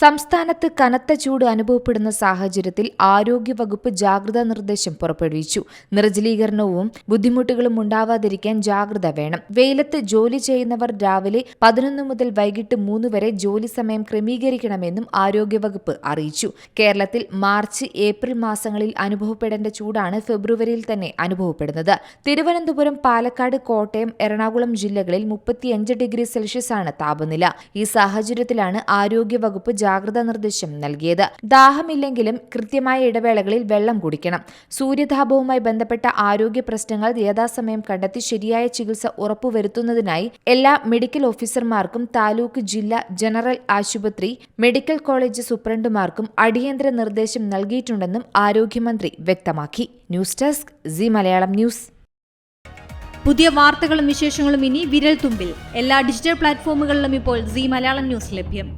സംസ്ഥാനത്ത് കനത്ത ചൂട് അനുഭവപ്പെടുന്ന സാഹചര്യത്തിൽ ആരോഗ്യവകുപ്പ് ജാഗ്രതാ നിർദ്ദേശം പുറപ്പെടുവിച്ചു. നിർജലീകരണവും ബുദ്ധിമുട്ടുകളും ഉണ്ടാവാതിരിക്കാൻ ജാഗ്രത വേണം. വെയിലത്ത് ജോലി ചെയ്യുന്നവർ രാവിലെ പതിനൊന്ന് മുതൽ വൈകിട്ട് മൂന്ന് വരെ ജോലി സമയം ക്രമീകരിക്കണമെന്നും ആരോഗ്യവകുപ്പ് അറിയിച്ചു. കേരളത്തിൽ മാർച്ച് ഏപ്രിൽ മാസങ്ങളിൽ അനുഭവപ്പെടേണ്ട ചൂടാണ് ഫെബ്രുവരിയിൽ തന്നെ അനുഭവപ്പെടുന്നത്. തിരുവനന്തപുരം പാലക്കാട് കോട്ടയം എറണാകുളം ജില്ലകളിൽ മുപ്പത്തിയഞ്ച് ഡിഗ്രി സെൽഷ്യസ് ആണ് താപനില. ഈ സാഹചര്യത്തിലാണ് ആരോഗ്യവകുപ്പ് ജാഗ്രതാ നിർദ്ദേശം നൽകിയത്. ദാഹമില്ലെങ്കിലും കൃത്യമായ ഇടവേളകളിൽ വെള്ളം കുടിക്കണം. സൂര്യതാപവുമായി ബന്ധപ്പെട്ട ആരോഗ്യ പ്രശ്നങ്ങൾ യഥാസമയം കണ്ടെത്തി ശരിയായ ചികിത്സ ഉറപ്പുവരുത്തുന്നതിനായി എല്ലാ മെഡിക്കൽ ഓഫീസർമാർക്കും താലൂക്ക് ജില്ലാ ജനറൽ ആശുപത്രി മെഡിക്കൽ കോളേജ് സൂപ്രണ്ടുമാർക്കും അടിയന്തര നിർദ്ദേശം നൽകിയിട്ടുണ്ടെന്നും ആരോഗ്യമന്ത്രി വ്യക്തമാക്കി. News desk C Malayalam news. പുതിയ വാർത്തകളും വിശേഷങ്ങളും ഇനി വിരൽ തുമ്പിൽ എല്ലാ ഡിജിറ്റൽ പ്ലാറ്റ്ഫോമുകളിലും ഇപ്പോൾ സി മലയാളം ന്യൂസ് ലഭ്യം.